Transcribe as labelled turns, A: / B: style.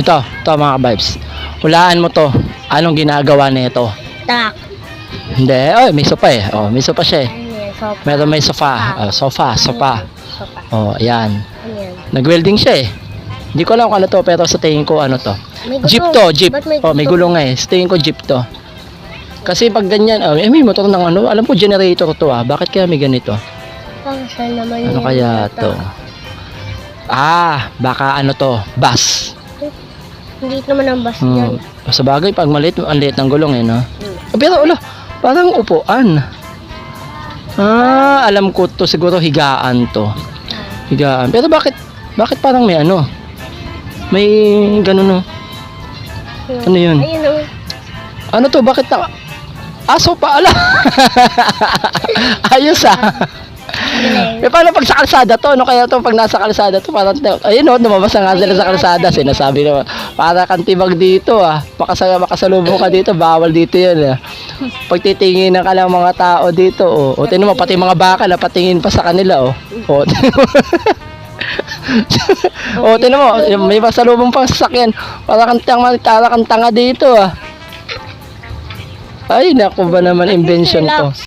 A: Ito, ito mga vibes. Hulaan mo to. Anong ginagawa nito?
B: Tak.
A: Hindi, oh, may sofa eh. Oh, may sofa siya eh.
B: Sofa.
A: Meron may sofa. Oh, sofa, sofa.
B: Sofa.
A: Oh, ayan.
B: Ano yan?
A: Nag-welding siya eh. Hindi ko alam kung ano to, pero sa tingin ko ano to.
B: May
A: Jeep to, jeep.
B: Ba't may
A: Oh, may gulong nga eh. Sa tingin ko jeep to. Kasi pag ganyan, oh, eh, may motor ng ano, alam ko generator to ah. Bakit kaya may ganito?
B: Pang saan naman
A: Ano kaya to? Ah, baka ano to, bus.
B: Hindi naman ang bus
A: Hmm.
B: yan.
A: Sa bagay, pag maliit, ang liit ng gulong eh, no?
B: Hmm.
A: Pero wala, parang upuan. Ah, alam ko to, siguro higaan to. Higaan. Pero bakit, bakit parang may ano? May ganun no? Ano yun?
B: Ayun oh.
A: Ano to, bakit na... Aso pa, ala! Ayos ah! Eh, paano pag sa kalsada to? Ano kaya to pag nasa kalsada to? Parang, ayun o, lumabas na nga sila sa kalsada. Sinasabi naman, para kang tibag dito ah. Makasa, makasalubong ka dito, bawal dito yan ah. Pag titingin ka lang mga tao dito, oh. O, tinan mo, pati mga baka na patingin pa sa kanila, oh. O, mo. o, tinan mo, may pasalubong pang sasakyan. Para kang tanga, para kang tanga dito ah. Ay, naku ba naman invention to.